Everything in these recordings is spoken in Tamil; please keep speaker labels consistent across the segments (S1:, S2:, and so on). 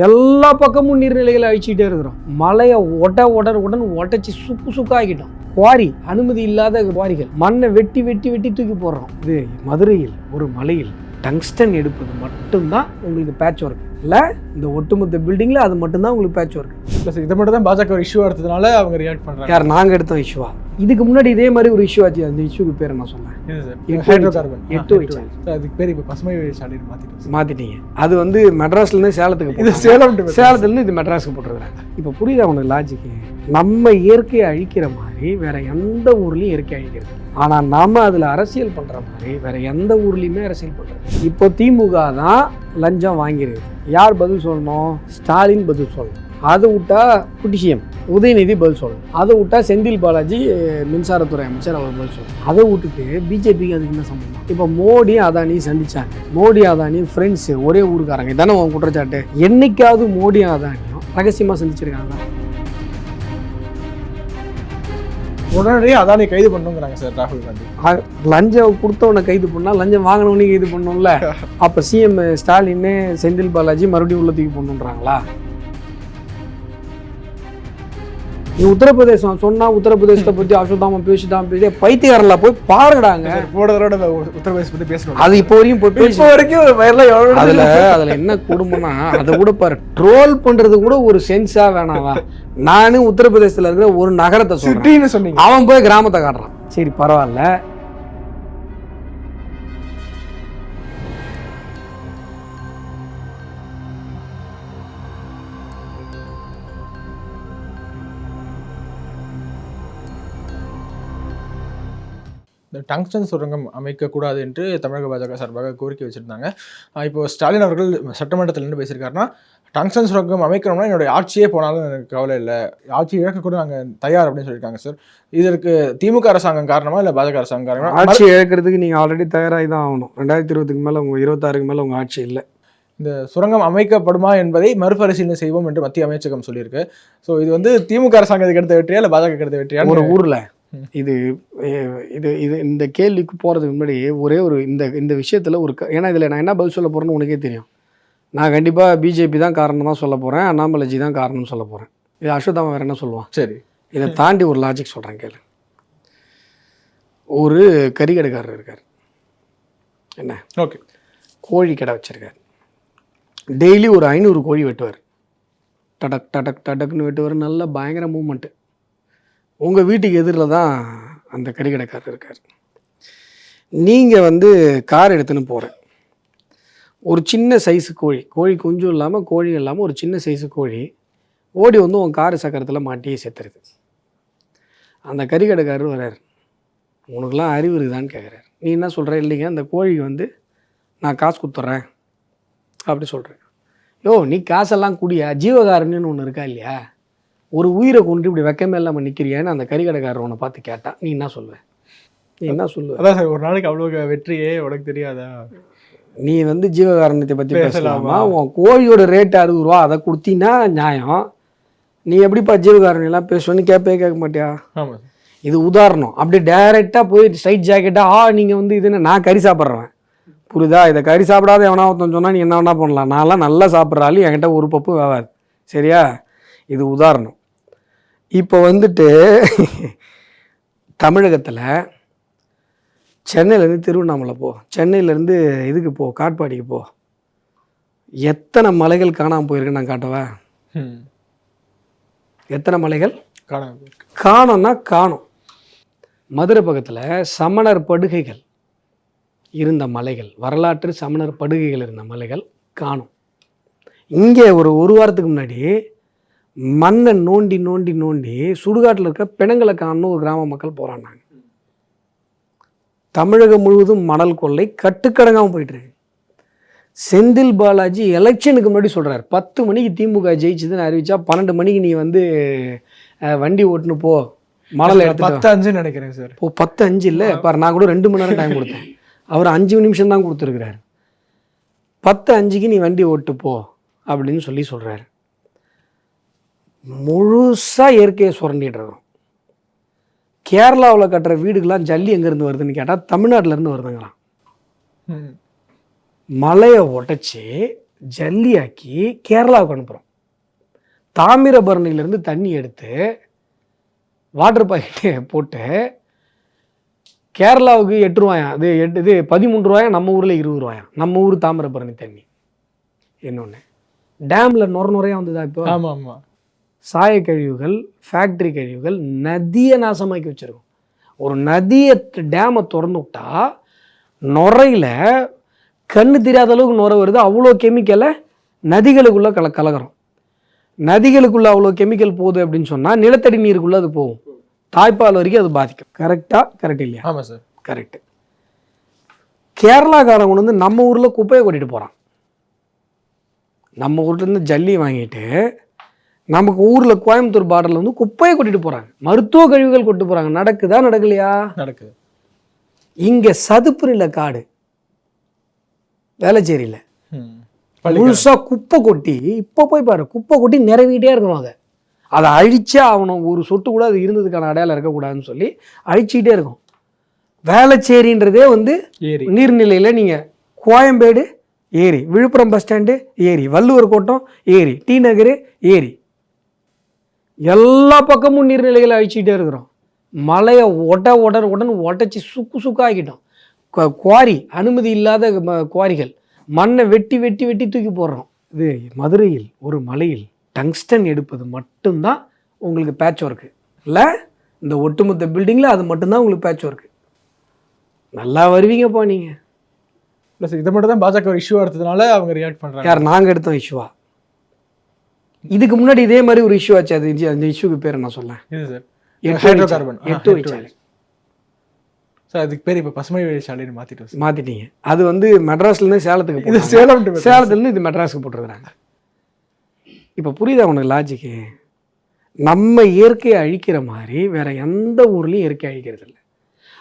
S1: எல்லா பக்கமும் நீர்நிலைகளை அழிச்சிக்கிட்டே இருக்கிறோம். மலையை ஒட உடர் உடன் உடச்சி சுக்கு சுக்காகிட்டோம் குவாரி அனுமதி இல்லாத குவாரிகள். மண்ணை வெட்டி வெட்டி வெட்டி தூக்கி போடுறோம். இது மதுரையில் ஒரு மலையில் டங்ஸ்டன் எடுப்பது மட்டும்தான் உங்களுக்கு பேட்ச் ஒர்க் இல்லை இந்த ஒட்டுமொத்த பில்டிங்கில் அது மட்டும்தான் உங்களுக்கு பேட்ச் ஒர்க்
S2: ப்ளஸ் இதை மட்டும் தான் பாஜக ஒரு இஷ்யூ எடுத்ததுனால அவங்க ரியாக்ட் பண்றாங்க.
S1: யார் நாங்கள் எடுத்தோம் இஷ்யூவா இதுக்கு முன்னாடி இதே மாதிரி ஒரு இஷ்யூ ஆச்சு அந்த இஷ்யூக்கு பேர் என்ன சொன்னேன்?
S2: ஹைட்ரோ. கார்பன்
S1: எட்டு.
S2: அதுக்கு பேர் இப்போ பசுமை சாலைன்னு மாத்திட்டோம்
S1: மாற்றிட்டீங்க அது வந்து மெட்ராஸ்லேருந்து சேலத்துக்கு
S2: இது. சேலம்
S1: சேலத்துலேருந்து இது மெட்ராஸுக்கு போட்டுருக்குறாங்க. இப்போ புரியுதா உனக்கு லாஜிக்கு நம்ம இயற்கையை அழிக்கிற மாதிரி வேற எந்த ஊர்லேயும் இயற்கை அழிக்கிறது ஆனால் நாம் அதில் அரசியல் பண்ணுற மாதிரி வேறு எந்த ஊர்லேயுமே அரசியல் பண்ணுறது இப்போ திமுக தான் லஞ்சம் வாங்கிருக்கு. யார் பதில் சொல்லணும்? ஸ்டாலின் பதில் சொல்லணும். அதை விட்டா குட்டிசியம் உதயநிதி பதில் சொல்லணும். அதை விட்டா செந்தில் பாலாஜி மின்சாரத்துறை அமைச்சர் அவர் பதில் சொல்லணும். அதை விட்டுட்டு பிஜேபிக்கு அதுக்கு என்ன சம்பந்தம்? இப்போ மோடி அதானி சந்திச்சாங்க. மோடி அதானி ஃப்ரெண்ட்ஸு ஒரே ஊருக்காரங்க. இதானே உன் குற்றச்சாட்டு? என்னைக்காவது மோடி அதானியும் ரகசியமாக சந்திச்சிருக்காங்க
S2: உடனடியே அதானி கைது பண்ணுங்கிறாங்க சார் ராகுல் காந்தி.
S1: லஞ்சம் கொடுத்தவனை கைது பண்ணா லஞ்சம் வாங்கினவனையும் கைது பண்ணணும்ல அப்போ சிஎம் ஸ்டாலின் செந்தில் பாலாஜி மறுபடியும் உள்ள தூக்கி நீ உத்தரப்பிரதேசம் சொன்னா உத்தரப்பிரதேசத்தை பத்தி அசுதாம பேசிட்டான் பேசி பைத்தியக்காரல போய் பாருங்கடாங்க.
S2: நம்ம உத்தரப்பிரதேச பத்தி பேசணும்.
S1: அது இப்போ வரைக்கும் போய்
S2: இப்போ வரைக்கும் வயர்ல எவ்வளோ
S1: அதுல அதுல என்ன கொடுமைனா அதை கூட பாரு ட்ரோல் பண்றது கூட ஒரு சென்ஸா வேணாவா நானு உத்தரப்பிரதேசத்துல இருக்கிற ஒரு நகரத்தை சொல்றேன்.
S2: சிட்டின்னு சொன்னீங்க.
S1: அவன் போய் கிராமத்தை காட்டுறான். சரி பரவாயில்ல.
S2: இந்த டங்ஸ்டன் சுரங்கம் அமைக்கக்கூடாது என்று தமிழக பாஜக சார்பாக கோரிக்கை வச்சிருந்தாங்க. இப்போ ஸ்டாலின் அவர்கள் சட்டமன்றத்தில் நின்று பேசியிருக்காருன்னா டங்ஸ்டன் சுரங்கம் அமைக்கணும்னா என்னுடைய ஆட்சியே போனாலும் எனக்கு கவலை இல்லை. ஆட்சி இழக்க கூட நாங்கள் தயார் அப்படின்னு சொல்லியிருக்காங்க சார் இதற்கு திமுக அரசாங்கம் காரணமா இல்லை பாஜக அரசாங்கம் காரணமா?
S1: ஆட்சி இழக்கிறதுக்கு நீங்க ஆல்ரெடி தயாராகி தான் ஆகணும். ரெண்டாயிரத்தி இருபதுக்கு மேல உங்க இருபத்தாறுக்கு மேல உங்க ஆட்சி இல்லை.
S2: இந்த சுரங்கம் அமைக்கப்படுமா என்பதை மறுபரிசீலனை செய்வோம் என்று மத்திய அமைச்சகம் சொல்லியிருக்கு. ஸோ இது வந்து திமுக அரசாங்கத்துக்கு எடுத்த வெற்றியா இல்லை பாஜக எடுத்த வெற்றியா
S1: ஒரு ஊர்ல. இது இது இது இந்த கேள்விக்கு போறதுக்கு முன்னாடி ஒரே ஒரு இந்த இந்த விஷயத்துல ஒரு ஏன்னா இதுல நான் என்ன பதில் சொல்ல போறேன்னு உனக்கே தெரியும். நான் கண்டிப்பா பிஜேபி தான் காரணம் தான் சொல்ல போறேன் அண்ணாமலைஜி தான் காரணம்னு சொல்ல போறேன். இது அஸ்வத்தாம வேற என்ன சொல்லுவான்?
S2: சரி.
S1: இதை தாண்டி ஒரு லாஜிக் சொல்கிறேன் கேளு. ஒரு கறிக்கடைக்காரர் இருக்கார். என்ன?
S2: ஓகே.
S1: கோழி கடை வச்சிருக்கார். டெய்லி ஒரு ஐநூறு கோழி வெட்டுவார். டடக் டடக் டடக்னு வெட்டுவார். நல்ல பயங்கர மூமெண்ட்டு உங்கள் வீட்டுக்கு எதிரில் தான் அந்த கறிக்கடைக்காரர் இருக்கார். நீங்கள் வந்து கார் எடுத்துன்னு போகிறேன் ஒரு சின்ன சைஸு கோழி கோழி குஞ்சும் இல்லாமல் கோழி இல்லாமல் ஒரு சின்ன சைஸு கோழி ஓடி வந்து உன் கார் சக்கரத்தில் மாட்டி செத்துருது. அந்த கறிக்கடைக்காரர் வர்றார். உனக்குலாம் அறிவு இருக்குதான்னு கேட்குறாரு நீ என்ன சொல்கிற இல்லைங்க அந்த கோழி வந்து நான் காசு கொடுத்துட்றேன் அப்படி சொல்கிறேன் யோ நீ காசெல்லாம் குடியா? ஜீவகாரணின்னு ஒன்று இருக்கா இல்லையா? ஒரு உயிரை கொண்டு இப்படி வெக்கமே இல்லாமல் நிற்கிறியான்னு அந்த கறிக்கடைக்காரர் உன்னை பார்த்து கேட்டான் நீ என்ன சொல்லுவ? நீ என்ன சொல்லுவ?
S2: அதான் சார் ஒரு நாளைக்கு அவ்வளோ வெற்றியே உனக்கு தெரியாதா?
S1: நீ வந்து ஜீவகாருண்யத்தை பற்றி
S2: பேசலாமா?
S1: உன் கோழியோட ரேட் அறுபது ரூபா அதை கொடுத்தீங்கன்னா நியாயம். நீ எப்படிப்பா ஜீவகாருண்யெல்லாம் பேசுவேன்னு கேட்பே கேட்க மாட்டியா? இது உதாரணம். அப்படியே டைரெக்டாக போய் ஸ்ட்ரைட் ஜாக்கெட்டாக ஆ நீங்கள் வந்து இது என்ன நான் கறி சாப்பிட்றேன் புரியுதா? இதை கறி சாப்பிடாத எவனா ஒருத்தன் சொன்னால் நீ என்ன வேணா பண்ணலாம். நான்லாம் நல்லா சாப்பிட்ற ஆளு என்கிட்ட ஒரு பப்பு வேவாது. சரியா? இது உதாரணம். இப்போ வந்துட்டு தமிழகத்தில் சென்னையிலேருந்து திருவண்ணாமலை போ சென்னையிலேருந்து இதுக்கு போ காட்பாடிக்கு போ. எத்தனை மலைகள் காணாமல் போயிருக்கு நான் காட்டவா? எத்தனை மலைகள்?
S2: காணாம போயிருக்கு.
S1: காணோம்னா காணும். மதுரை பக்கத்தில் சமணர் படுகைகள் இருந்த மலைகள் வரலாற்று சமணர் படுகைகள் இருந்த மலைகள் காணும். இங்கே ஒரு ஒரு வாரத்துக்கு முன்னாடி மண்ணை நோண்டி நோண்டி நோண்டி சுடுகாட்டில் இருக்க பிணங்களை காணணும் ஒரு கிராம மக்கள் போராடினாங்க. தமிழகம் முழுவதும் மணல் கொள்ளை கட்டுக்கடங்காமல் போயிட்டு இருக்கு. செந்தில் பாலாஜி எலெக்ஷனுக்கு முன்னாடி சொல்றாரு பத்து மணிக்கு திமுக ஜெயிச்சுதுன்னு அறிவிச்சா பன்னெண்டு மணிக்கு நீ வந்து வண்டி ஓட்டுன்னு போ மணல்.
S2: பத்து அஞ்சுன்னு நினைக்கிறேன் சார்.
S1: இப்போ பத்து அஞ்சு இல்லை பாரு நான் கூட ரெண்டு மணி நேரம் டைம் கொடுத்தேன். அவர் அஞ்சு நிமிஷம் தான் கொடுத்துருக்குறாரு. பத்து அஞ்சுக்கு நீ வண்டி ஓட்டு போ அப்படின்னு சொல்லி சொல்கிறாரு முழுசாக இயற்கையை சுரண்டிட்டு இருக்கோம். கேரளாவில் கட்டுற வீடுகள்லாம் ஜல்லி எங்கேருந்து வருதுன்னு கேட்டால் தமிழ்நாட்டிலேருந்து வருதுங்களாம். மலையை உடைச்சி ஜல்லியாக்கி கேரளாவுக்கு அனுப்புகிறோம் தாமிரபரணியிலேருந்து தண்ணி எடுத்து வாட்டர் பாக்கெட்டு போட்டு கேரளாவுக்கு எட்டு ரூபாயாம் இது எட்டு இது பதிமூன்று ரூபாயாம் நம்ம ஊரில் இருபது ரூபாயாம் நம்ம ஊர் தாமிரபரணி தண்ணி. இன்னொன்று டேமில் நுர நுறையா வந்ததா இப்போ?
S2: ஆமா ஆமா.
S1: சாய கழிவுகள் ஃபேக்ட்ரி கழிவுகள் நதியை நாசமாக்கி வச்சிருக்கோம். ஒரு நதியை டேமை திறந்து விட்டா நுரையில கண்ணு தெரியாத அளவுக்கு நுரை வருது அவ்வளோ கெமிக்கலை நதிகளுக்குள்ளே கல கலக்கிறோம் நதிகளுக்குள்ளே அவ்வளோ கெமிக்கல் போகுது அப்படின்னு சொன்னால் நிலத்தடி நீருக்குள்ளே அது போகும். தாய்ப்பால் வரைக்கும் அது பாதிக்கும். கரெக்டாக கரெக்ட் இல்லையா?
S2: ஆமா சார்.
S1: கரெக்டு கேரளாக்காரன் கொண்டு வந்து நம்ம ஊரில் குப்பையை கொட்டிட்டு போகிறான் நம்ம ஊர்லேருந்து ஜல்லி வாங்கிட்டு நமக்கு ஊரில் கோயம்புத்தூர் பார்டரில் வந்து குப்பையை கொட்டிட்டு போகிறாங்க மருத்துவ கழிவுகள் கொண்டு போகிறாங்க நடக்குதா நடக்கலையா?
S2: நடக்குது.
S1: இங்கே சதுப்பு நில காடு.
S2: பள்ளிக்கரணை.
S1: முழுசாக குப்பை கொட்டி இப்போ போய் பாரு குப்பை கொட்டி நிறவிட்டே இருக்கணும் அதை அதை அழிச்சே ஆகணும். ஒரு சொட்டு கூட அது இருந்ததுக்கான அடையாளம் இருக்கக்கூடாதுன்னு சொல்லி அழிச்சிக்கிட்டே இருக்கும். வேளச்சேரின்றதே வந்து நீர்நிலையில் நீங்கள் கோயம்பேடு ஏரி. விழுப்புரம் பஸ் ஸ்டாண்டு ஏரி. வள்ளுவர் கோட்டம் ஏரி. டி நகர் ஏரி. எல்லா பக்கமும் நீர்நிலைகளை அழிச்சிக்கிட்டே இருக்கிறோம். மலையை ஒட உடன் உடன் உடச்சி சுக்கு சுக்காக்கிட்டோம் கு- குவாரி அனுமதி இல்லாத குவாரிகள். மண்ணை வெட்டி வெட்டி வெட்டி தூக்கி போடுறோம். இது மதுரையில் ஒரு மலையில் டங்ஸ்டன் எடுப்பது மட்டும்தான் உங்களுக்கு பேட்ச் ஒர்க்கு இல்லை இந்த ஒட்டுமொத்த பில்டிங்கில் அது மட்டும்தான் உங்களுக்கு பேட்ச் ஒர்க்கு நல்லா வருவீங்கப்பா நீங்கள்
S2: ப்ளஸ் இதை மட்டும் தான் பாஜக ஒரு இஷ்யூ எடுத்ததுனால அவங்க ரியாக்ட் பண்றாங்க.
S1: யார் நாங்கள் எடுத்தோம் இஷ்யூவா இதுக்கு முன்னாடி இதே மாதிரி ஒரு இஷ்யூ ஆச்சு. அது அந்த இஷ்யூக்கு பேர் நான் சொல்லேன்? எட்டு
S2: சார். அதுக்கு பேர் இப்போ பசுமை மாத்திட்டோம் சார்.
S1: மாத்திட்டீங்க. அது வந்து மெட்ராஸ்லேருந்து சேலத்துக்கு
S2: இது
S1: போட்டாங்க.
S2: சேலம் to
S1: சேலத்துலேருந்து இது மெட்ராஸுக்கு போட்டுருக்குறாங்க. இப்போ புரியுதா உனக்கு லாஜிக்கு நம்ம இயற்கையை அழிக்கிற மாதிரி வேற எந்த ஊர்லேயும் இயற்கை அழிக்கிறது இல்லை.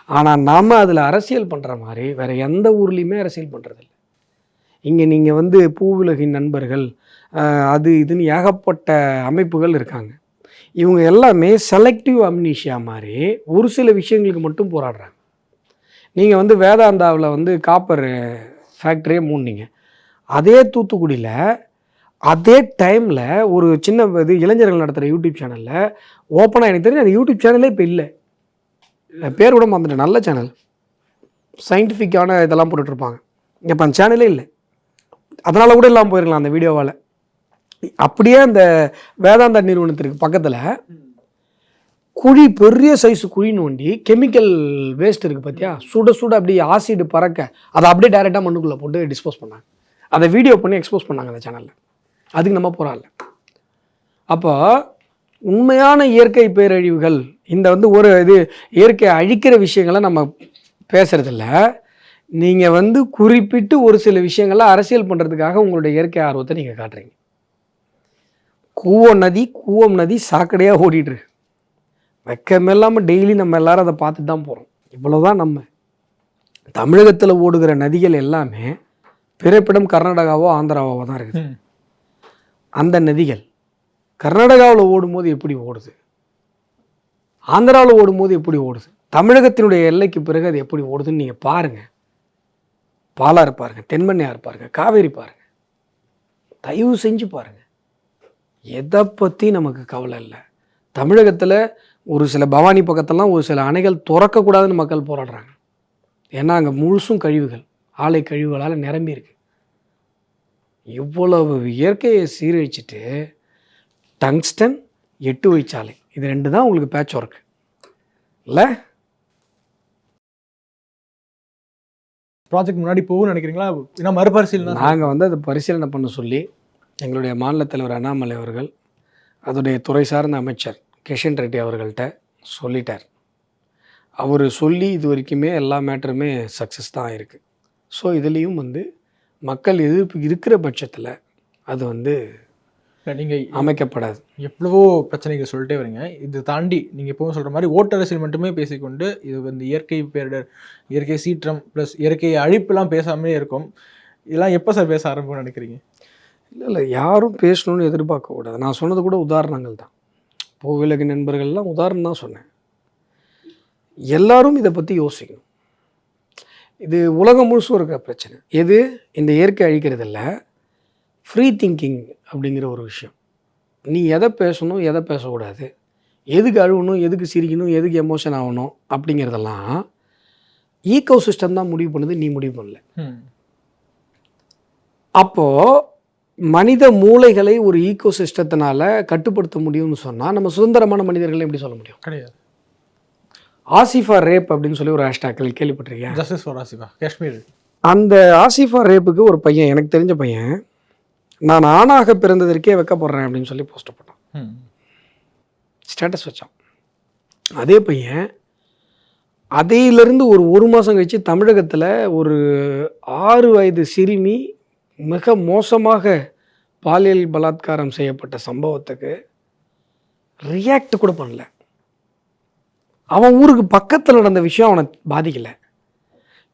S1: ஆனால் நாம அதில் அரசியல் பண்ணுற மாதிரி வேற எந்த ஊர்லேயுமே அரசியல் பண்ணுறது இல்லை. இங்கே நீங்கள் வந்து பூவுலகின் நண்பர்கள் அது இதுன்னு ஏகப்பட்ட அமைப்புகள் இருக்காங்க. இவங்க எல்லாமே செலக்டிவ் அம்னீஷியா மாதிரி ஒரு சில விஷயங்களுக்கு மட்டும் போராடுறாங்க. நீங்கள் வந்து வேதாந்தாவில் வந்து காப்பர் ஃபேக்ட்ரியே மூடினீங்க. அதே தூத்துக்குடியில் அதே டைமில் ஒரு சின்ன இது இளைஞர்கள் நடத்துகிற யூடியூப் சேனலில் ஓப்பனாக எனக்கு தெரிஞ்சு அந்த யூடியூப் சேனலே இப்போ இல்லை. பேர் கூட மறந்துட்டேன். நல்ல சேனல் சயின்டிஃபிக்கான இதெல்லாம் போட்டுட்ருப்பாங்க இப்போ அந்த சேனலே இல்லை. அதனால் கூட இல்லாமல் போயிருக்கலாம் அந்த வீடியோவால் அப்படியே அந்த வேதாந்தா நிறுவனத்திற்கு பக்கத்தில். குழி பெரிய சைஸ் குழி நோண்டி கெமிக்கல் வேஸ்ட் இருக்குது பார்த்தியா சுட சுட அப்படியே ஆசிட் பறக்க அதை அப்படியே டைரெக்டாக மண்ணுக்குள்ளே போட்டு டிஸ்போஸ் பண்ணாங்க. அதை வீடியோ பண்ணி எக்ஸ்போஸ் பண்ணாங்க அந்த சேனலில் அதுக்கு நம்ம போகிறாள் அப்போ உண்மையான இயற்கை பேரழிவுகள் இந்த வந்து ஒரு இது இயற்கை அழிக்கிற விஷயங்களை நம்ம பேசுகிறதில்ல நீங்கள் வந்து குறிப்பிட்டு ஒரு சில விஷயங்களை அரசியல் பண்ணுறதுக்காக உங்களுடைய இயற்கை ஆர்வத்தை நீங்கள் காட்டுறீங்க. கூவம் நதி கூவம் நதி சாக்கடையாக ஓடிட்டு இருக்கு. வெக்கமில்லாமல் டெய்லி நம்ம எல்லாரும் அதை பார்த்துட்டு தான் போகிறோம் இவ்வளோதான் நம்ம. தமிழகத்தில் ஓடுகிற நதிகள் எல்லாமே பிறப்பிடம் கர்நாடகாவோ ஆந்திராவோ தான் இருக்குது. அந்த நதிகள் கர்நாடகாவில் ஓடும்போது எப்படி ஓடுது? ஆந்திராவில் ஓடும்போது எப்படி ஓடுது? தமிழகத்தினுடைய எல்லைக்கு பிறகு அது எப்படி ஓடுதுன்னு நீங்கள் பாருங்கள் பாலாறு பாருங்கள் தென்மண்ணையார் பாருங்கள் காவேரி பாருங்கள் தயவு செஞ்சு பாருங்கள் எதை பற்றி நமக்கு கவலை இல்லை. தமிழகத்தில் ஒரு சில பவானி பக்கத்தெல்லாம் ஒரு சில அணைகள் திறக்கக்கூடாதுன்னு மக்கள் போராடுறாங்க. ஏன்னா அங்கே முழுசும் கழிவுகள் ஆலை கழிவுகளால் நிரம்பி இருக்கு. இவ்வளவு இயற்கையை சீரழிச்சிட்டு டங்ஸ்டன் எட்டு வழிச்சாலை இது ரெண்டு தான் உங்களுக்கு பேட்ச் ஒர்க் இல்லை?
S2: ப்ராஜெக்ட் முன்னாடி போகும்னு நினைக்கிறீங்களா? ஏன்னா மறுபரிசீலனை
S1: நாங்கள் வந்து அதை பரிசீலனை பண்ண சொல்லி எங்களுடைய மாநில தலைவர் அண்ணாமலை அவர்கள் அதோடைய துறை சார்ந்த அமைச்சர் கிஷன் ரெட்டி அவர்கள்ட்ட சொல்லிட்டார். அவர் சொல்லி இது வரைக்குமே எல்லா மேட்டருமே சக்ஸஸ் தான் இருக்குது ஸோ இதுலேயும் வந்து மக்கள் எதிர்ப்பு இருக்கிற பட்சத்தில் அது வந்து
S2: நீங்க
S1: அமைக்கப்படாது.
S2: எவ்வளவோ பிரச்சனைகள் சொல்லிட்டே வரீங்க. இது தாண்டி நீங்க எப்பவும் சொல்ற மாதிரி ஓட்டரசியல் மட்டுமே பேசிக்கொண்டு இது வந்து இயற்கை பேரிடர் இயற்கை சீற்றம் ப்ளஸ் இயற்கை அழிப்புலாம் பேசாமலே இருக்கும். இதெல்லாம் எப்போ சார் பேச ஆரம்பிக்கும்னு நினைக்கிறீங்க?
S1: இல்லை இல்லை யாரும் பேசணும்னு எதிர்பார்க்கக்கூடாது நான் சொன்னது கூட உதாரணங்கள் தான். பூவிலகு நண்பர்கள்லாம் உதாரணம் தான் சொன்னேன். எல்லாரும் இதை பற்றி யோசிக்கணும். இது உலகம் முழுசும் இருக்கிற பிரச்சனை. எது? இந்த இயற்கை அழிக்கிறது இல்ல ஃப்ரீ திங்கிங் அப்படிங்கிற ஒரு விஷயம். நீ எதை பேசணும் எதை பேசக்கூடாது? எதுக்கு அழுகணும் எதுக்கு சிரிக்கணும் எதுக்கு எமோஷன் ஆகணும் அப்படிங்கிறதெல்லாம் ஈகோ சிஸ்டம் தான் முடிவு பண்ணுது நீ முடிவு பண்ணல. அப்போது மனித மூளைகளை ஒரு ஈகோ சிஸ்டத்தினால கட்டுப்படுத்த முடியும்னு சொன்னால் நம்ம சுதந்திரமான மனிதர்களை எப்படி சொல்ல முடியும்?
S2: கிடையாது.
S1: ஆசிஃபா ரேப் அப்படின்னு சொல்லி ஒரு ஹேஷ்டாக்கள் கேள்விப்பட்டிருக்கேன்
S2: ஜஸ்டிஸ் ஃபார் ஆசிஃபா காஷ்மீர்
S1: அந்த ஆசிஃபா ரேப்புக்கு ஒரு பையன் எனக்கு தெரிஞ்ச பையன் நான் ஆணாக பிறந்ததற்கே வைக்கப்படுறேன் அப்படின்னு சொல்லி போஸ்ட் போட்டான். ஸ்டேட்டஸ் வச்சான். அதே பையன் அதையிலிருந்து ஒரு ஒரு மாதம் கழிச்சு தமிழகத்தில் ஒரு ஆறு வயது சிறுமி மிக மோசமாக பாலியல் பலாத்காரம் செய்யப்பட்ட சம்பவத்துக்கு ரியாக்ட் கூட பண்ணல. அவன் ஊருக்கு பக்கத்தில் நடந்த விஷயம் அவனை பாதிக்கலை.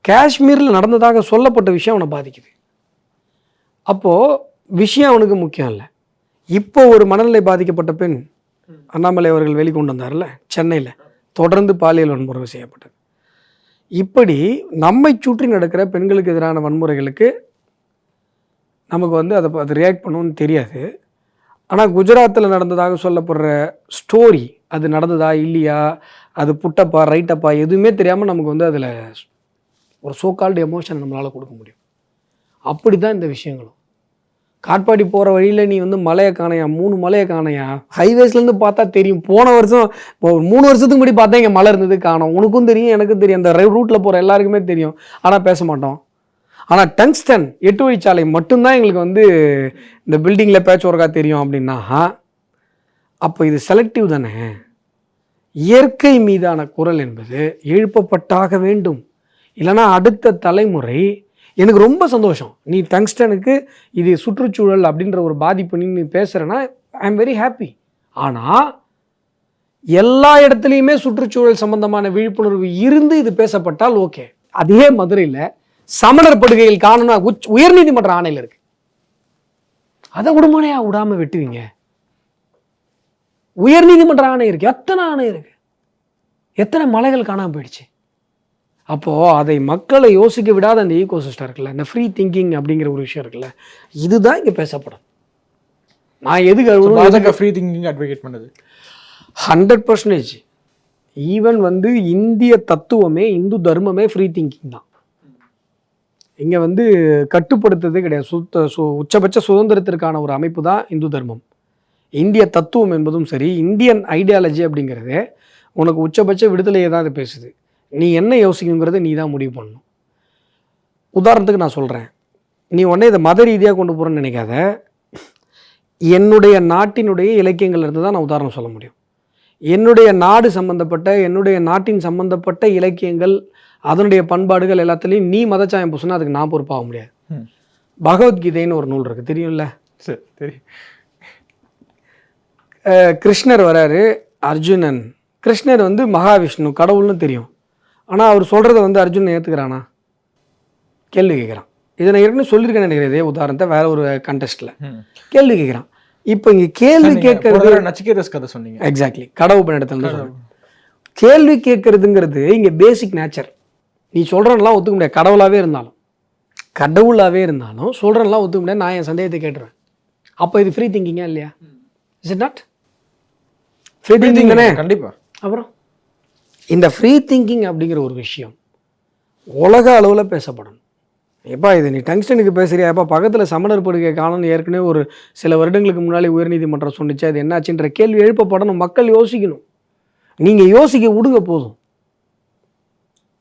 S1: காஷ்மீரில் நடந்ததாக சொல்லப்பட்ட விஷயம் அவனை பாதிக்குது. அப்போது விஷயம் அவனுக்கு முக்கியம் இல்லை. இப்போ ஒரு மனநிலை பாதிக்கப்பட்ட பெண் அண்ணாமலை அவர்கள் வெளிக்கொண்டு வந்தார்ல சென்னையில் தொடர்ந்து பாலியல் வன்முறை செய்யப்பட்டது. இப்படி நம்மை சுற்றி நடக்கிற பெண்களுக்கு எதிரான வன்முறைகளுக்கு நமக்கு வந்து அதை அது ரியாக்ட் பண்ணணும்னு தெரியாது. ஆனால் குஜராத்தில் நடந்ததாக சொல்லப்படுற ஸ்டோரி அது நடந்ததா இல்லையா? அது புட்டப்பா ரைட்டப்பா எதுவுமே தெரியாமல் நமக்கு வந்து அதில் ஒரு சோக்கால்டு எமோஷன் நம்மளால் கொடுக்க முடியும். அப்படி தான் இந்த விஷயங்களும். காட்பாடி போகிற வழியில் நீ வந்து மலையை காணையா? மூணு மலையை காணையா? ஹைவேஸ்லேருந்து பார்த்தா தெரியும். போன வருஷம் இப்போ மூணு வருஷத்துக்கு முன்னாடி பார்த்தா இங்கே மலை இருந்தது காணோம். உனக்கும் தெரியும் எனக்கும் தெரியும். அந்த ரூட்டில் போகிற எல்லாருக்குமே தெரியும். ஆனால் பேச மாட்டோம். ஆனால் டங்ஸ்டன் எட்டு வழிச்சாலை மட்டும்தான் எங்களுக்கு வந்து இந்த பில்டிங்கில் பேட்ச் ஒர்க்காக தெரியும் அப்படின்னா அப்போ இது செலக்டிவ் தானே? இயற்கை மீதான குரல் என்பது எழுப்பப்பட்டாக வேண்டும். இல்லைன்னா அடுத்த தலைமுறை எனக்கு ரொம்ப சந்தோஷம். நீ டங்ஸ்டனுக்கு இது சுற்றுச்சூழல் அப்படின்ற ஒரு பாதிப்பு நீ பேசுகிறேன்னா ஐ எம் வெரி ஹாப்பி ஆனால் எல்லா இடத்துலையுமே சுற்றுச்சூழல் சம்பந்தமான விழிப்புணர்வு இருந்து இது பேசப்பட்டால் ஓகே. அதே மதுரையில் சமணர் படுகையில் காணணும் உச் உயர்நீதிமன்ற ஆணையில் இருக்கு. அதை விடுமானையா விடாம வெட்டுவீங்க? உயர்நீதிமன்ற ஆணை இருக்கு. எத்தனை ஆணை இருக்கு? எத்தனை மலைகள் காணாம போயிடுச்சு? அப்போ அதை மக்களை யோசிக்க விடாத அந்த ஈகோ சிஸ்டம் இருக்குல்ல இந்த ஃப்ரீ திங்கிங் அப்படிங்கிற ஒரு விஷயம் இருக்குல்ல இதுதான் இங்க பேசப்படும். நான் எதுக்கு
S2: பாஜக ஃப்ரீ திங்கிங் அட்வொகேட் பண்ணுது.
S1: ஹண்ட்ரட் பர்சன்டேஜ் ஈவன் வந்து இந்திய தத்துவமே இந்து தர்மமே ஃப்ரீ திங்கிங் தான். இங்கே வந்து கட்டுப்படுத்துறதே கிடையாது. சுத்த சு உச்சபட்ச சுதந்திரத்திற்கான ஒரு அமைப்பு தான் இந்து தர்மம். இந்திய தத்துவம் என்பதும் சரி இந்தியன் ஐடியாலஜி அப்படிங்கிறது உனக்கு உச்சபட்ச விடுதலையை தான் அது பேசுது. நீ என்ன யோசிக்கணுங்கிறத நீ தான் முடிவு பண்ணணும். உதாரணத்துக்கு நான் சொல்கிறேன் நீ உடனே இதை மத ரீதியாக கொண்டு போகிறேன்னு நினைக்காத. என்னுடைய நாட்டினுடைய இலக்கியங்கள்லேருந்து தான் நான் உதாரணம் சொல்ல முடியும். என்னுடைய நாடு சம்பந்தப்பட்ட என்னுடைய நாட்டின் சம்பந்தப்பட்ட இலக்கியங்கள் அதனுடைய பண்பாடுகள் எல்லாத்துலேயும் நீ மதச்சாயம் பூசினா அதுக்கு நான் பொறுப்பாக முடியாது. பகவத்கீதைன்னு ஒரு நூல் இருக்குது தெரியும்ல?
S2: சரி தெரியும்.
S1: கிருஷ்ணர் வராரு அர்ஜுனன். கிருஷ்ணர் வந்து மகாவிஷ்ணு கடவுள்னு தெரியும். ஆனால் அவர் சொல்கிறத வந்து அர்ஜுனன் ஏற்றுக்கிறானா கேள்வி கேட்குறான். இதை நான் ஏற்கனவே சொல்லியிருக்கேன் நினைக்கிறேன். இதே உதாரணத்தை வேற ஒரு கண்டெஸ்ட்டில். கேள்வி கேட்குறான். இப்போ இங்கே கேள்வி கேட்கறது
S2: நச்சிகேதஸ் கதை சொன்னீங்க.
S1: எக்ஸாக்ட்லி கடவு பண்ணிடத்தில் கேள்வி கேட்கறதுங்கிறது இங்கே பேசிக் நேச்சர் நீ சொல்கிறனெல்லாம் ஒத்துக்க முடியாது. கடவுளாகவே இருந்தாலும். கடவுளாகவே இருந்தாலும் சொல்கிறனெல்லாம் ஒத்துக்க முடியாது. நான் என் சந்தேகத்தை கேட்டுருவேன். அப்போ இது ஃப்ரீ திங்கிங்கா இல்லையா? Is it not free thinking தானே
S2: கண்டிப்பா.
S1: அப்புறம் இந்த ஃப்ரீ திங்கிங் அப்படிங்கிற ஒரு விஷயம் உலக அளவில் பேசப்படணும். எப்பா இது நீ டங்ஸ்டனுக்கு பேசுறியா? எப்பா பக்கத்தில் சமணர் படுகை காணும்னு ஏற்கனவே ஒரு சில வருடங்களுக்கு முன்னாடி உயர்நீதிமன்றம் சொன்னிச்சு அது என்னாச்சுன்ற கேள்வி எழுப்பப்படணும். மக்கள் யோசிக்கணும். நீங்கள் யோசிக்க விடுங்க போதும்.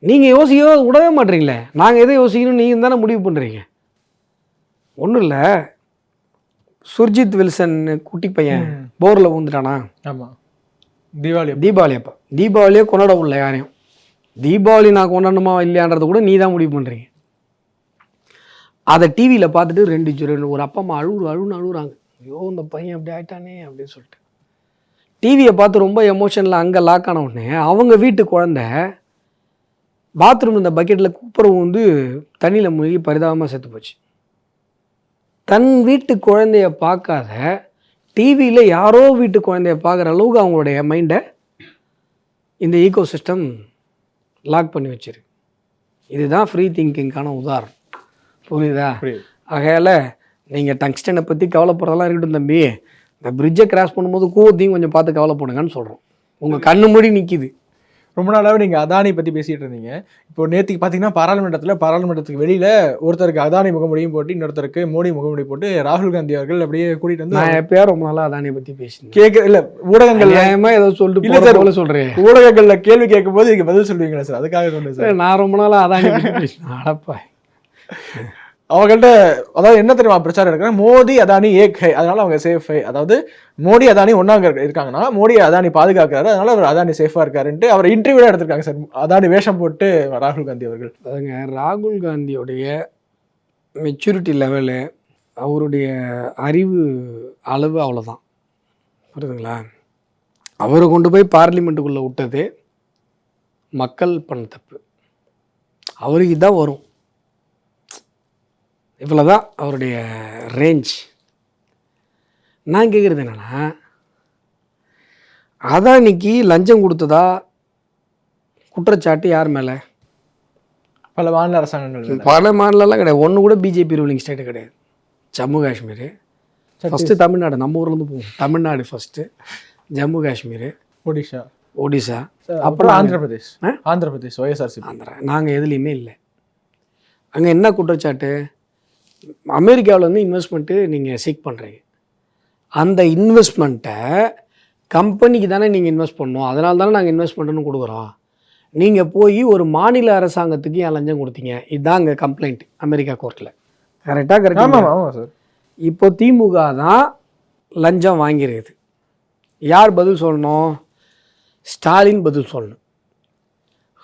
S1: நீங்கள் யோசிக்க விடவே மாட்டீங்களே. நாங்கள் எதை யோசிக்கணும் நீங்கள் தானே முடிவு பண்ணுறீங்க ஒன்றும் இல்லை. சுர்ஜித் வில்சன் குட்டி பையன் போரில் ஊந்துட்டானா?
S2: ஆமா. தீபாவளி அப்ப.
S1: தீபாவளி அப்போ. தீபாவளியே கொண்டாட முடியல யாரையும். தீபாவளி நான் கொண்டாடணுமா இல்லையான்றத கூட நீ தான் முடிவு பண்ணுறீங்க அதை டிவியில் பார்த்துட்டு ரெண்டு ரெண்டு ஒரு அப்பா அம்மா அழுவு அழுன்னு அழுகுறாங்க ஐயோ இந்த பையன் அப்படி ஆயிட்டானே அப்படின்னு சொல்லிட்டு. டிவியை பார்த்து ரொம்ப எமோஷனில் அங்கே லாக் ஆன உடனே அவங்க வீட்டு குழந்தை பாத்ரூம் இந்த பக்கெட்டில் குப்புற வந்து தண்ணியில் மூழ்கி பரிதாபமாக செத்து போச்சு. தன் வீட்டு குழந்தைய பார்க்காத டிவியில் யாரோ வீட்டு குழந்தைய பார்க்குற அளவுக்கு அவங்களுடைய மைண்டை இந்த ஈகோ சிஸ்டம் லாக் பண்ணி வச்சிருக்கு. இதுதான் ஃப்ரீ திங்கிங்கான உதாரணம். புரியுதா?
S2: புரியுது.
S1: ஆகையால் நீங்கள் டங்ஸ்டனை பற்றி கவலைப்படுறதெல்லாம் இருக்கட்டும் தம்பி. இந்த பிரிட்ஜை கிராஸ் பண்ணும்போது கூவத்தையும் கொஞ்சம் பார்த்து கவலைப்படுங்கன்னு சொல்கிறோம் உங்கள் கண்ணு மூடி நிற்கிது
S2: ரொம்ப நாளாவே நீங்க அதானி பத்தி பேசிட்டு இருந்தீங்க. இப்போ நேத்திக்கு பாத்தீங்கன்னா பாராளுமன்றத்துல பாராளுமன்றத்துக்கு வெளியில ஒருத்தருக்கு அதானி முகமுடியும் போட்டு இன்னொருத்தருக்கு மோடி முகமுடி போட்டு ராகுல் காந்தி அவர்கள் அப்படியே கூட்டிட்டு வந்து
S1: நான் எப்பயா ரொம்ப நாளாக அதானியை பற்றி பேசினேன்.
S2: கேட்க இல்ல ஊடகங்கள்ல
S1: நியாயமா ஏதோ சொல்லிட்டு
S2: இல்ல சார்.
S1: சொல்கிறேன்
S2: ஊடகங்கள்ல கேள்வி கேட்கும் போது இதுக்கு பதில் சொல்லுவீங்களா சார்? அதுக்காக சொன்னேன் சார்.
S1: நான் ரொம்ப நாளாக அதானி பற்றி பேசினேன். அடப்பா.
S2: அவங்கள்ட்ட அதாவது என்ன தெரியுமா பிரச்சாரம் எடுக்கிறாங்க மோடி அதானி ஏக் ஹை அதனால அவங்க சேஃப் ஹை அதாவது மோடி அதானி ஒன்னாங்க இருக்காங்கன்னா மோடி அதானி பாதுகாக்கிறாரு. அதனால அவர் அதானி சேஃபா இருக்காருன்ட்டு அவர் இன்டர்வியூல எடுத்திருக்காங்க சார். அதானி வேஷம் போட்டு ராகுல் காந்தி அவர்கள்.
S1: அதுங்க ராகுல் காந்தியுடைய மெச்சூரிட்டி லெவலு அவருடைய அறிவு அளவு அவ்வளோதான் புரியுதுங்களா? அவரை கொண்டு போய் பார்லிமெண்ட்டுக்குள்ளே விட்டது மக்கள் பண்ண தப்பு. அவருக்கு தான் வரும். இவ்வளோதான் அவருடைய ரேஞ்ச் நான் கேட்குறது என்னன்னா அதானிக்கு லஞ்சம் கொடுத்ததா? குற்றச்சாட்டு யார் மேலே?
S2: பல மாநில அரசாங்கங்கள்.
S1: பல மாநிலம்லாம் கிடையாது. ஒன்று கூட பிஜேபி ரூலிங் ஸ்டேட்டு கிடையாது. ஜம்மு காஷ்மீர். ஃபஸ்ட்டு தமிழ்நாடு. நம்ம ஊர்லேருந்து போவோம். தமிழ்நாடு ஃபஸ்ட்டு ஜம்மு காஷ்மீர்.
S2: ஒடிஷா.
S1: ஒடிசா
S2: அப்புறம் ஆந்திர பிரதேஷ்
S1: ஆ?
S2: ஆந்திர பிரதேஷ் ஒய்எஸ்ஆர்சி
S1: ஆந்திரா. நாங்கள் எதுலேயுமே இல்லை. அங்கே என்ன குற்றச்சாட்டு? அமெரிக்காவில் வந்து இன்வெஸ்ட்மெண்ட்டு நீங்கள் சீக் பண்ணுறீங்க அந்த இன்வெஸ்ட்மெண்ட்டை கம்பெனிக்கு தானே நீங்கள் இன்வெஸ்ட் பண்ணணும். அதனால தானே நாங்கள் இன்வெஸ்ட்மெண்ட்டுன்னு கொடுக்குறோம். நீங்கள் போய் ஒரு மாநில அரசாங்கத்துக்கு ஏன் லஞ்சம் கொடுத்தீங்க? இதுதான் அங்கே கம்ப்ளைண்ட் அமெரிக்கா கோர்ட்டில் கரெக்டாக கரெக்டாக
S2: சார்.
S1: இப்போ திமுக தான் லஞ்சம் வாங்கியிருக்குது யார் பதில் சொல்லணும்? ஸ்டாலின் பதில் சொல்லணும்.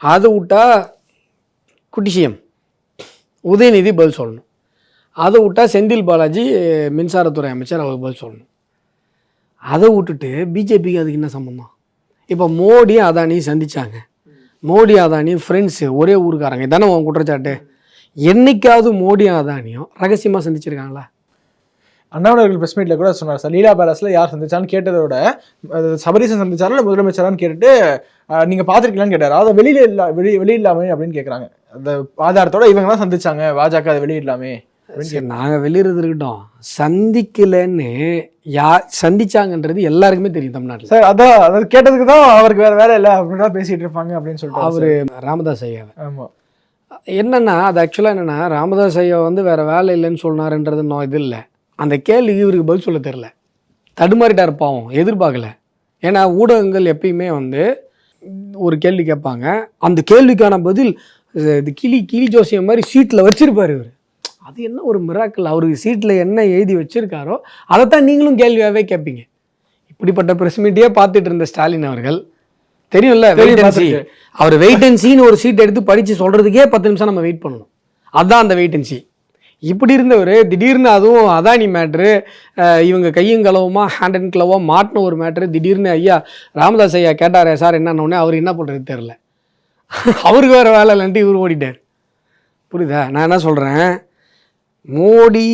S1: அதை விட்டா குட்டிசிஎம் உதயநிதி பதில் சொல்லணும். அதை விட்டா செந்தில் பாலாஜி மின்சாரத்துறை அமைச்சர் அவர் பதில் சொல்லணும். அதை விட்டுட்டு பிஜேபிக்கு அதுக்கு என்ன சம்பந்தம்? இப்போ மோடி அதானி சந்திச்சாங்க. மோடி அதானி ஃப்ரெண்ட்ஸு ஒரே ஊருக்காரங்க. இதானே உன் குற்றச்சாட்டு? என்னைக்காவது மோடி அதானியும் ரகசியமாக சந்திச்சிருக்காங்களா?
S2: அண்ணாமலை பிரஸ் மீட்டில் கூட சொன்னார் சார். லீலா பேலஸில் யார் சந்திச்சான்னு கேட்டதோட அது சபரீசன் சந்திச்சாரா இல்லை முதலமைச்சரான்னு கேட்டுட்டு நீங்கள் பார்த்துருக்கீங்களான்னு கேட்டார். அதை வெளியில் இல்லை வெளி வெளியிடலாமே அப்படின்னு கேட்குறாங்க அந்த ஆதாரத்தோட இவங்க தான் சந்திச்சாங்க. பாஜக அதை வெளியிடலாமே.
S1: சரி. நாங்கள் வெளியிறது இருக்கட்டும். சந்திக்கலைன்னு யா சந்திச்சாங்கன்றது எல்லாருக்குமே தெரியும் தமிழ்நாட்டில்.
S2: சார் அதான் அதாவது கேட்டதுக்கு தான் அவருக்கு வேற வேலை இல்லை. அப்படின்னு தான் பேசிட்டு இருப்பாங்க அப்படின்னு சொல்லிட்டு
S1: அவர் ராமதாஸ் ஐயாவை.
S2: ஆமா.
S1: என்னன்னா அது ஆக்சுவலாக என்னன்னா ராமதாஸ் ஐயா வந்து வேற வேலை இல்லைன்னு சொன்னாருன்றது நோ இது இல்லை. அந்த கேள்விக்கு இவருக்கு பதில் சொல்ல தெரில தடுமாறிட்டார் பாவம். எதிர்பார்க்கல. ஏன்னா ஊடகங்கள் எப்பயுமே வந்து ஒரு கேள்வி கேட்பாங்க. அந்த கேள்விக்கான பதில் இது கிளி கிளி ஜோசியம் மாதிரி சீட்டில் வச்சிருப்பாரு இவர். அது என்ன ஒரு மிராக்கள் அவருக்கு சீட்டில் என்ன எழுதி வச்சிருக்காரோ அதைத்தான் நீங்களும் கேள்வியாகவே கேட்பீங்க. இப்படிப்பட்ட பிரஸ் மீட்டையே பார்த்துட்டு இருந்த ஸ்டாலின் அவர்கள் தெரியும்ல
S2: தெரியும்,
S1: வெயிட் அண்ட்
S2: பார்த்திருக்கேன்.
S1: அவர் வெயிட் அண்ட் சீன்னு ஒரு சீட் எடுத்து படித்து சொல்கிறதுக்கே பத்து நிமிஷம் நம்ம வெயிட் பண்ணணும். அதான் அந்த வெயிட் அண்ட் சி இப்படி இருந்தவர் திடீர்னு அதுவும் அதானி மேட்ரு இவங்க கையும் களவுமா ஹேண்ட் அண்ட் க்ளவோ மாட்டின ஒரு மேட்ரு திடீர்னு ஐயா ராமதாஸ் ஐயா கேட்டாரே சார் என்னன்னொடனே அவர் என்ன பண்ணுறது தெரில அவருக்கு வேறு வேலை இல்லைன்ட்டு இவர் ஓடிட்டார். புரியுதா? நான் என்ன சொல்கிறேன் மோடி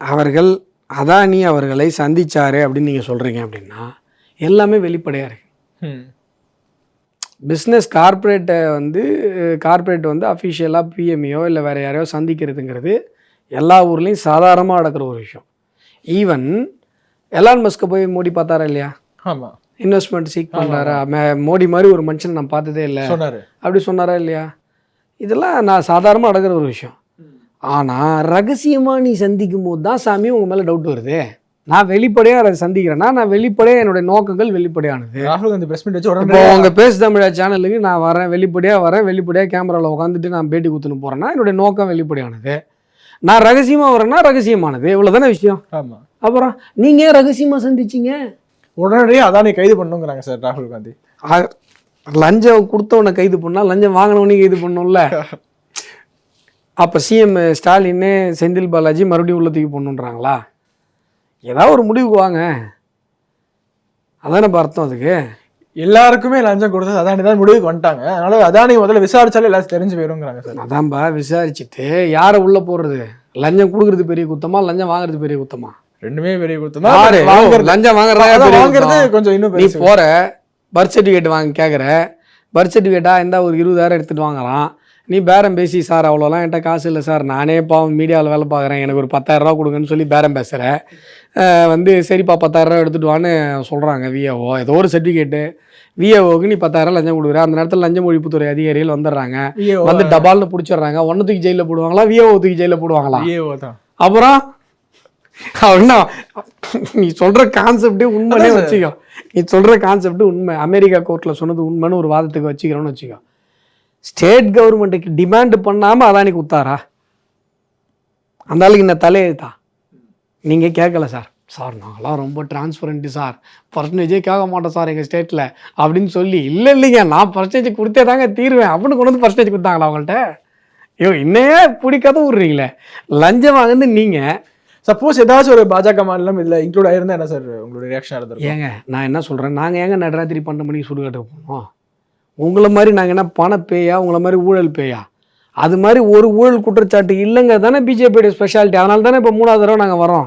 S1: அவர்கள் அதானி அவர்களை சந்திச்சாரு அப்படின்னு நீங்கள் சொல்கிறீங்க அப்படின்னா எல்லாமே வெளிப்படையாக இருக்கு.
S2: ம்.
S1: பிஸ்னஸ் கார்ப்பரேட்டை வந்து கார்ப்பரேட் வந்து அஃபிஷியலாக பிஎம்இயோ இல்லை வேறு யாரையோ சந்திக்கிறதுங்கிறது எல்லா ஊர்லேயும் சாதாரணமாக நடக்கிற ஒரு விஷயம். ஈவன் எலான் மஸ்கை போய் மோடி பார்த்தாரா இல்லையா?
S2: ஆமா.
S1: இன்வெஸ்ட்மெண்ட் சீக் பண்ணுறாரா மோடி மாதிரி ஒரு மனுஷனை நான் பார்த்ததே இல்லை. அப்படி சொன்னாரா இல்லையா? இதெல்லாம் நான் சாதாரணமாக நடக்கிற ஒரு விஷயம். ஆனால் ரகசியமாக நீ சந்திக்கும் போது தான் சாமி உங்கள் மேலே டவுட் வருது. நான் வெளிப்படையாக அதை சந்திக்கிறேன்னா நான் வெளிப்படையாக என்னுடைய நோக்கங்கள் வெளிப்படையானது.
S2: ராகுல் காந்தி பிரஸ் மீட் வச்சு உடனே
S1: உங்க பேசு தமிழா சேனலுக்கு நான் வரேன் வெளிப்படையாக வரேன் வெளிப்படையாக கேமராவில் உட்காந்துட்டு நான் பேட்டி குத்துன்னு போகிறேன்னா என்னுடைய நோக்கம் வெளிப்படையானது. நான் ரகசியமாக வரேன்னா ரகசியமானது. இவ்வளோ தானே விஷயம்?
S2: ஆமா.
S1: அப்புறம் நீங்கள் ஏன் ரகசியமாக சந்திச்சீங்க?
S2: உடனடியே அதானி கைது பண்ணுங்கிறாங்க சார் ராகுல் காந்தி.
S1: லஞ்சம் கொடுத்தவனை கைது பண்ணா லஞ்சம் வாங்கினவனையும் கைது பண்ணணும்ல அப்போ சிஎம் ஸ்டாலின் செந்தில் பாலாஜி மறுபடியும் உள்ள தூக்கி பண்ணுன்றாங்களா ஏதாவது ஒரு முடிவுக்கு வாங்க. அதானே இப்ப அர்த்தம் அதுக்கு?
S2: எல்லாருக்குமே லஞ்சம் கொடுத்தது அதானி தான் முடிவுக்கு வந்துட்டாங்க. அதனால அதானி முதல்ல விசாரிச்சாலே எல்லாரும் தெரிஞ்சு போயிருங்கிறாங்க சார்.
S1: அதான்பா விசாரிச்சுட்டு யாரை உள்ள போடுறது? லஞ்சம் கொடுக்கறது பெரிய குத்தமா லஞ்சம் வாங்குறது பெரிய குத்தமா?
S2: ரெண்டுமே பெரிய வாங்குறது.
S1: லஞ்சம் வாங்குறதா
S2: வாங்குறது
S1: குத்தம்.
S2: கொஞ்சம் இன்னும்
S1: நீ. போற பர்த் சர்டிஃபிகேட் வாங்க கேட்குற பர்த் சர்டிஃபிகேட்டா இருந்தால் ஒரு இருபதாயிரம் எடுத்துட்டு வாங்கலாம். நீ பேரம் பேசி சார் அவ்வளோலாம் என்கிட்ட காசு இல்லை சார். நானே பாவம் மீடியாவில் வேலை பார்க்குறேன். எனக்கு ஒரு பத்தாயிரரூவா கொடுங்கன்னு சொல்லி பேரம் பேசுகிறேன் வந்து சரிப்பா பத்தாயிரரூவா எடுத்துகிட்டு வான்னு சொல்கிறாங்க விஏஓ ஏதோ ஒரு சர்டிஃபிகேட்டு விஏஓக்கு நீ பத்தாயிரம் லஞ்சம் கொடுக்குற. அந்த நேரத்தில் லஞ்சம் ஒழிப்புத்துறை அதிகாரிகள் வந்துடுறாங்க. வந்து டபால்னு பிடிச்சிடுறாங்க. ஒன்று தூக்கி ஜெயிலில் போடுவாங்களா? விஏஓ தூக்கி ஜெயிலில் போடுவாங்களா? அப்புறம்? நீ சொல்ற கான்செப்டே உண்மைனே வச்சுக்கோ. நீ சொல்ற கான்செப்ட் உண்மை. அமெரிக்கா கோர்ட்ல சொன்னது உண்மைன்னு ஒரு வாதத்துக்கு வச்சுக்கிறோம்னு வச்சுக்கோ. ஸ்டேட் கவர்மெண்ட்டுக்கு டிமாண்ட் பண்ணாம அதானிக்கு உத்தாரா? அந்த ஆளுக்கு இந்த தலையெழுத்தா நீங்க கேட்கல சார். சார் நாங்களாம் ரொம்ப டிரான்ஸ்பரண்ட்டு சார். பர்சன்டேஜே கேட்க மாட்டோம் சார் எங்கள் ஸ்டேட்டில் அப்படின்னு சொல்லி இல்லை இல்லைங்க நான் பர்சன்டேஜ் கொடுத்தே தாங்க தீருவேன். அப்படின்னு கொண்டு வந்து பர்சன்டேஜ் கொடுத்தாங்களா அவங்கள்ட்ட? ஐயோ இன்னையே பிடிக்காத விட்றீங்களே. லஞ்சம் வாங்குறது நீங்கள்
S2: சப்போஸ் ஏதாச்சும் ஒரு பாஜக மாநிலம் இதுல இன்க்ளூட் ஆயிருந்தா என்ன சார் உங்களோட ரியாக்ஷன் இருந்திருக்கும்?
S1: ஏங்க நான் என்ன சொல்கிறேன் நாங்கள் ஏங்க நடராத்திரி பன்னெண்டு மணிக்கு சுடுகாட்டுக்கு போனோம்? உங்களை மாதிரி நாங்கள் என்ன பண பேயா உங்களை மாதிரி ஊழல் பேயா அது மாதிரி ஒரு ஊழல் குற்றச்சாட்டு இல்லைங்க தானே பிஜேபியோட ஸ்பெஷாலிட்டி அதனால தானே இப்போ மூணாவது தடவை நாங்கள் வரோம்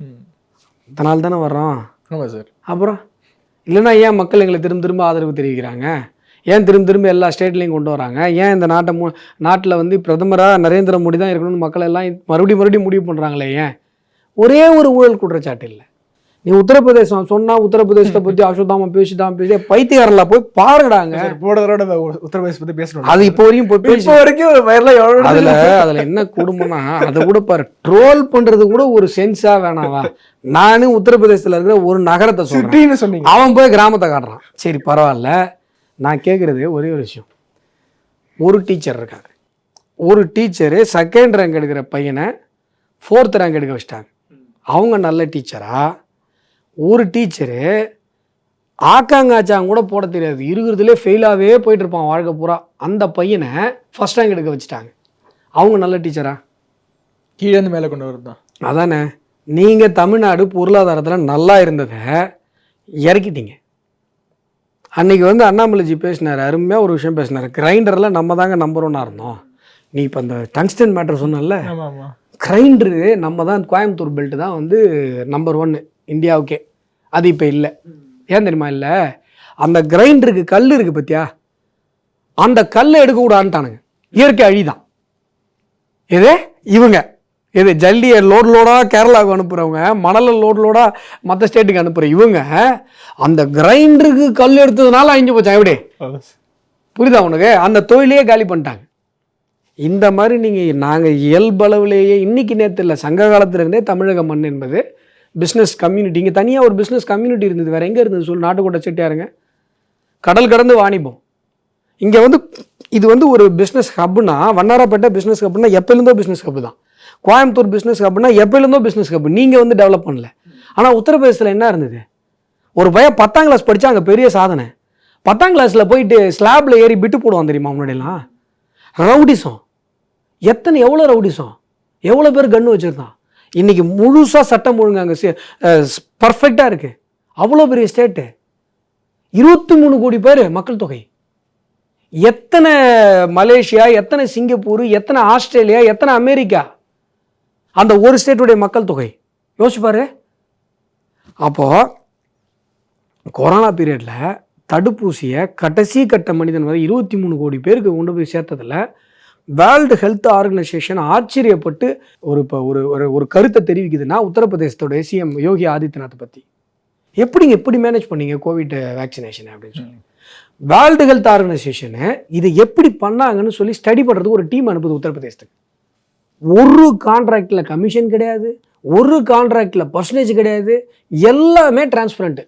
S2: ம்.
S1: அதனால தானே வரோம்
S2: ஆமா சார்.
S1: அப்புறம்? இல்லைன்னா ஏன் மக்கள் எங்களை திரும்ப திரும்ப ஆதரவு தெரிவிக்கிறாங்க? ஏன் திரும்ப திரும்ப எல்லா ஸ்டேட்லேயும் கொண்டு வராங்க? ஏன் இந்த நாட்டை மு நாட்டில் வந்து பிரதமராக நரேந்திர மோடி தான் இருக்கணும்னு மக்கள் எல்லாம் மறுபடியும் மறுபடியும் முடிவு பண்ணுறாங்களே ஏன்? ஒரே ஒரு ஊழல் குற்றச்சாட்டு இல்லை. நீ உத்தரப்பிரதேசம் சொன்னா உத்தரப்பிரதேசத்தை பற்றி அசோதாம பேசிதான் பேசி பைத்தியக்காரல போய் பாருங்கடாங்க
S2: சார் போன தடவை உத்தரப்பிரதேச பத்தி பேசணும்
S1: அது இப்போ வரையும் போய்
S2: இப்போ வரைக்கும் வயர்ல
S1: அதுல அதுல என்ன கொடுமைன்னா அதை கூட பாரு ட்ரோல் பண்றது கூட ஒரு சென்ஸா வேணாவா நானும் உத்தரப்பிரதேசத்துல இருக்கிற ஒரு நகரத்தை சொல்றேன்.
S2: சொன்னீங்க.
S1: அவன் போய் கிராமத்தை காட்டுறான். சரி பரவாயில்ல. நான் கேட்குறது ஒரே ஒரு விஷயம். ஒரு டீச்சர் இருக்காங்க. ஒரு டீச்சரு செகண்ட் ரேங்க் எடுக்கிற பையனை ஃபோர்த் ரேங்க் எடுக்க வச்சிட்டாங்க. அவங்க நல்ல டீச்சரா ஒரு டீச்சரு ஆக்காங்காச்சாங்க கூட போட தெரியாது. இருக்கிறதுலே ஃபெயிலாகவே போயிட்டு இருப்பான் வாழ்க்கை பூரா. அந்த பையனை ஃபர்ஸ்ட் ரேங்க் எடுக்க வச்சுட்டாங்க. அவங்க நல்ல டீச்சரா?
S2: கீழே இருந்து மேல கொண்டு வரது தான்.
S1: அதானே. நீங்கள் தமிழ்நாடு பொருளாதாரத்தில் நல்லா இருந்ததை இறக்கிட்டீங்க. அன்னைக்கு வந்து அண்ணாமலைஜி பேசினார் அருமையாக ஒரு விஷயம் பேசினார். கிரைண்டரில் நம்ம தாங்க நம்பர் ஒன்னாக இருந்தோம். நீ இப்போ அந்த டங்ஸ்டன் மேட்டர் சொன்னல கிரைண்டரு நம்ம தான் கோயம்புத்தூர் பெல்ட் தான் வந்து நம்பர் ஒன்று இந்தியாவுக்கே. அது இப்போ இல்லை. ஏன் தெரியுமா இல்லை? அந்த கிரைண்டருக்கு கல் இருக்குது பத்தியா? அந்த கல்லை எடுக்கக்கூடாதுன்ட்டானுங்க. இயற்கை அழிதான். எது? இவங்க. இது ஜல்லியை லோட் லோடாக கேரளாவுக்கு அனுப்புகிறவங்க மணலை லோட் லோடாக மற்ற ஸ்டேட்டுக்கு அனுப்புகிற இவங்க அந்த கிரைண்டருக்கு கல் எடுத்ததுனால அழிஞ்சு போச்சான் எப்படி? புரியுதா உனக்கு? அந்த தொழிலையே காலி பண்ணிட்டாங்க. இந்த மாதிரி நீங்கள் நாங்கள் இயல்பளவிலேயே இன்னைக்கு நேரத்தில் சங்க காலத்துல இருந்தே தமிழக மண் என்பது பிஸ்னஸ் கம்யூனிட்டி இங்கே தனியாக ஒரு பிஸ்னஸ் கம்யூனிட்டி இருந்தது. வேறு எங்கே இருந்தது சொல்லு? நாட்டுக்கோட்டை செட்டியாருங்க. கடல் கடந்து வாணிபம். இங்கே வந்து இது வந்து ஒரு பிஸ்னஸ் ஹப்னா வண்ணாரப்பேட்டை பிஸ்னஸ் ஹப்னா எப்போலேருந்தோ பிஸ்னஸ் ஹப் தான். கோயம்புத்தூர் பிஸ்னஸ் ஹப்னா எப்போலேருந்தோ பிஸ்னஸ் ஹப் நீங்கள் வந்து டெவலப் பண்ணல. ஆனால் உத்தரப்பிரதேசத்தில் என்ன இருந்தது? ஒரு பையன் பத்தாம் கிளாஸ் படித்தா அங்கே பெரிய சாதனை. பத்தாம் கிளாஸில் போயிட்டு ஸ்லாப்ல ஏறி பிட்டு போடுவான் தெரியுமா முன்னாடிலாம் ரவுடிசம். எத்தனை எவ்வளோ ரவுடிசம்? எவ்வளோ பேர் கன்று வச்சுருந்தான்? இன்னைக்கு முழுசாக சட்டம் ஒழுங்கு அங்கே பர்ஃபெக்டாக இருக்குது அவ்வளோ பெரிய ஸ்டேட்டு இருபத்தி மூணு கோடி பேர் மக்கள் தொகை. எத்தனை மலேசியா எத்தனை சிங்கப்பூர் எத்தனை ஆஸ்திரேலியா எத்தனை அமெரிக்கா? அந்த ஒரு ஸ்டேட்டுடைய மக்கள் தொகை. யோசிப்பாரு அப்போது கொரோனா பீரியடில் தடுப்பூசியை கடைசி கட்ட மனிதன் வரை இருபத்தி மூணு கோடி பேருக்கு கொண்டு போய் சேர்த்ததில் வேர்ல்டு ஹெல்த் ஆர்கனைசேஷன் ஆச்சரியப்பட்டு ஒரு இப்போ ஒரு ஒரு ஒரு கருத்தை தெரிவிக்குதுன்னா உத்தரப்பிரதேசத்தோட சிஎம் யோகி ஆதித்யநாத் பற்றி எப்படிங்க எப்படி மேனேஜ் பண்ணீங்க கோவிட் வேக்சினேஷன் அப்படின்னு சொல்லி. வேர்ல்டு ஹெல்த் ஆர்கனைசேஷனு இதை எப்படி பண்ணாங்கன்னு சொல்லி ஸ்டடி பண்ணுறதுக்கு ஒரு டீம் அனுப்புது உத்தரப்பிரதேசத்துக்கு. ஒரு கான்ட்ராக்டில் கமிஷன் கிடையாது ஒரு கான்ட்ராக்டில் பர்சன்டேஜ் கிடையாது எல்லாமே டிரான்ஸ்பரண்ட்டு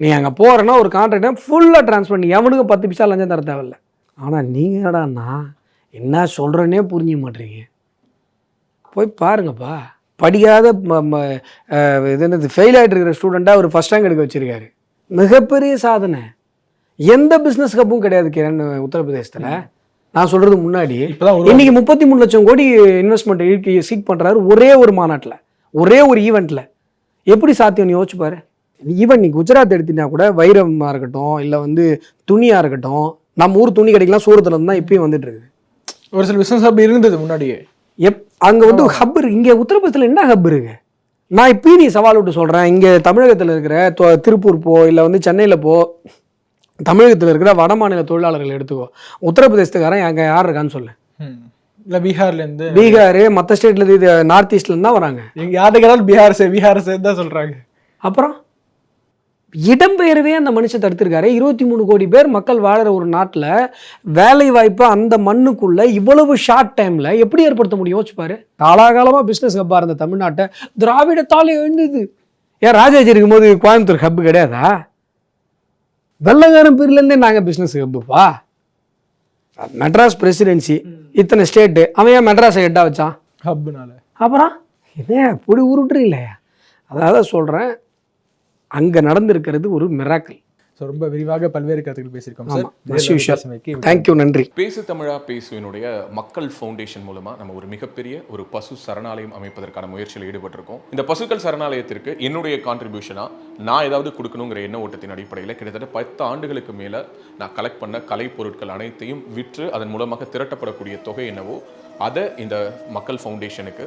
S1: நீ அங்கே போகிறேன்னா ஒரு கான்ட்ராக்டை ஃபுல்லாக டிரான்ஸ்பரண்ட் எவனுக்கும் பத்து பிசா லஞ்சம் தர தேவையில்ல. ஆனால் நீங்கள் என்னடான்னா என்ன சொல்கிறேன்னே புரிஞ்சிக்க மாட்டீங்க போய் பாருங்கப்பா. படிக்காத இது என்னது ஃபெயில் ஆகிட்டு இருக்கிற ஸ்டூடெண்ட்டாக ஒரு ஃபஸ்ட் ரேங்க் எடுக்க வச்சிருக்காரு. மிகப்பெரிய சாதனை. எந்த பிஸ்னஸ் கப்பும் கிடையாது கிரண் உத்தரப்பிரதேசத்தில். நான் சொல்கிறது முன்னாடி. இன்னைக்கு முப்பத்தி மூணு லட்சம் கோடி இன்வெஸ்ட்மெண்ட் சீக் பண்றாரு ஒரே ஒரு மாநாட்டில். ஒரே ஒரு ஈவெண்ட்ல எப்படி சாத்தியம் நீ யோசிச்சு பாரு. ஈவன் நீ குஜராத் எடுத்தீங்கன்னா கூட வைரமா இருக்கட்டும் இல்லை வந்து துணியா இருக்கட்டும் நம்ம ஊர் துணி கடைக்கெல்லாம் சூரத்துல இருந்து தான் இப்பயும் வந்துட்டு இருக்குது.
S2: ஒரு சில பிசினஸ் அப்படி இருந்தது முன்னாடியே.
S1: எப் அங்க வந்து ஹப் இருக்கு இங்க உத்தரப்பிரதேசத்தில் என்ன ஹப் இருக்கு? நான் இப்பயும் நீ சவால் விட்டு சொல்றேன் இங்க தமிழகத்துல இருக்கிற திருப்பூர் போ இல்லை வந்து சென்னையில போ தமிழகத்தில் இருக்கிற வட மாநில தொழிலாளர்கள் எடுத்துக்கோ. உத்தரப்பிரதேசத்துக்காரன் அங்கே யார் இருக்கான்னு சொல்லு.
S2: இல்ல பீகார்ல இருந்து.
S1: பீகார் மற்ற ஸ்டேட்ல இது நார்த் ஈஸ்ட்லேருந்து தான் வராங்க.
S2: எங்க யார்கிட்ட கேட்டாலும் பீகார் சே பீகார் சேர்ந்து தான் சொல்றாங்க.
S1: அப்புறம்? இடம்பெயர்வே அந்த மனுஷன் தடுத்திருக்காரு. இருபத்தி மூணு கோடி பேர் மக்கள் வாழற ஒரு நாட்டில் வேலை வாய்ப்பு அந்த மண்ணுக்குள்ள இவ்வளவு ஷார்ட் டைம்ல எப்படி ஏற்படுத்த முடியும்? யோசிச்சு பாரு. காலாகாலமா பிசினஸ் ஹப்பா இருந்த தமிழ்நாட்டை திராவிடத்தாலே எழுந்தது. ஏன் ராஜாஜி இருக்கும்போது கோயம்புத்தூர் ஹப்பு கிடையாதா? வெள்ளக்காரன் பேர்லேருந்தே நாங்கள் பிஸ்னஸ் ஹப்புப்பா மெட்ராஸ் பிரசிடென்சி இத்தனை ஸ்டேட்டு அவன் ஏன் மெட்ராஸை ஹெட்டாக வச்சான்?
S2: ஹப்னால
S1: அப்புறம் என்ன இப்படி உருட்டுறீங்களே? அதாவது சொல்கிறேன் அங்கே நடந்திருக்கிறது ஒரு மிராக்கிள்
S2: ஸோ ரொம்ப விரிவாக பல்வேறு கருத்துக்கள் பேசியிருக்கோம் சார்
S1: தேங்க்யூ நன்றி.
S3: பேசு தமிழா பேசுவினுடைய மக்கள் ஃபவுண்டேஷன் மூலமா நம்ம ஒரு மிகப்பெரிய ஒரு பசு சரணாலயம் அமைப்பதற்கான முயற்சியில் ஈடுபட்டிருக்கோம். இந்த பசுக்கள் சரணாலயத்திற்கு என்னுடைய கான்ட்ரிபியூஷனா நான் ஏதாவது கொடுக்கணுங்கிற எண்ண ஓட்டத்தின் அடிப்படையில் கிட்டத்தட்ட பத்து ஆண்டுகளுக்கு மேல நான் கலெக்ட் பண்ண கலை பொருட்கள் அனைத்தையும் விற்று அதன் மூலமாக திரட்டப்படக்கூடிய தொகை என்னவோ அதை இந்த மக்கள் ஃபவுண்டேஷனுக்கு